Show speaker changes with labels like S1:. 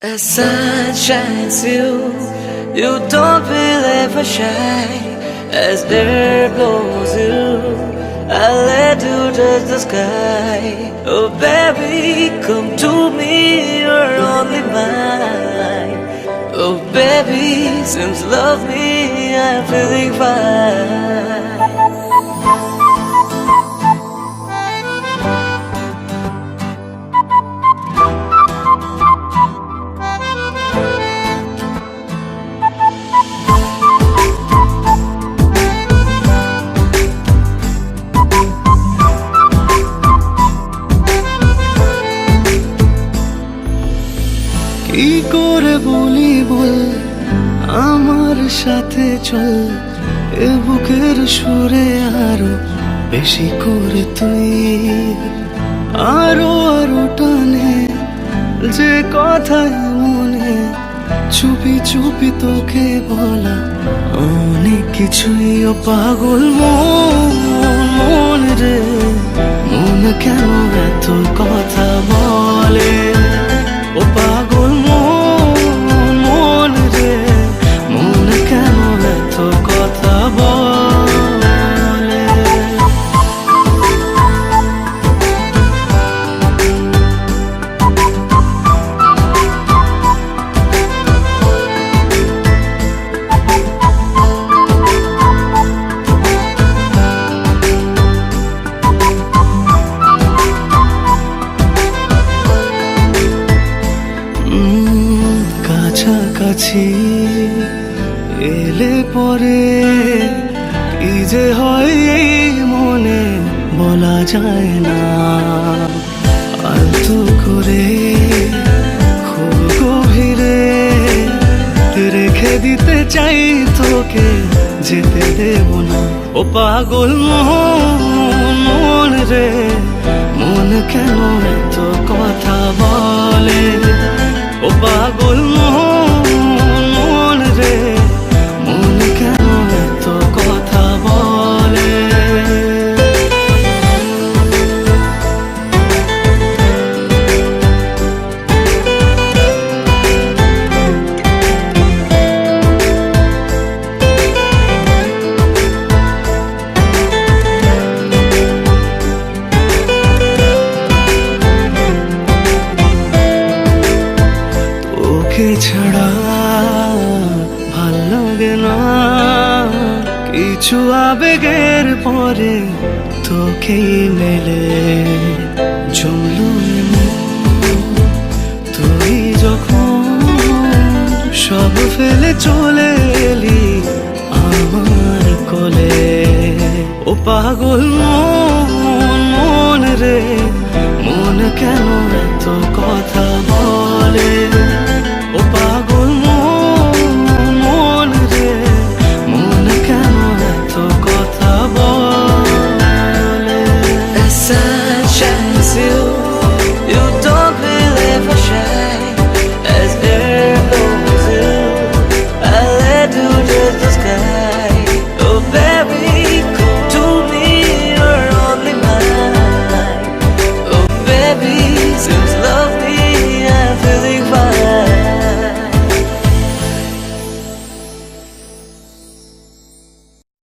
S1: As sun shines through, you don't feel ever shy. As air blows you, I let you touch the sky. Oh baby, come to me, you're only mine. Oh baby, since you love me, I'm feeling fine.
S2: কি করে বলি বল আমার সাথে চল? এ বুকের সুরে আরও বেশি করে তুই। আরও আরও টানে যে কথা মনে, চুপি চুপি তোকে বলা অনেক কিছুই ও পাগল মন রে। মন কেন এত কথা বলে? কাছাকাছি এলে পরে কি যে হয় মনে বলা যায় না। আলতো করে খুব গভীরে রেখে দিতে চাই তোকে, যেতে দেব না। ও পাগল মন মন রে, মন কেন এত কথা বলে? তোকে ছাড়া ভালো লাগে না। কিছু আবেগের পরে তোকেই মেলে জমলো তুই যখন সব ফেলে চলে এলি আমার কোলে, ও পাগল মন মন রে, মন কেন এত কথা বলে?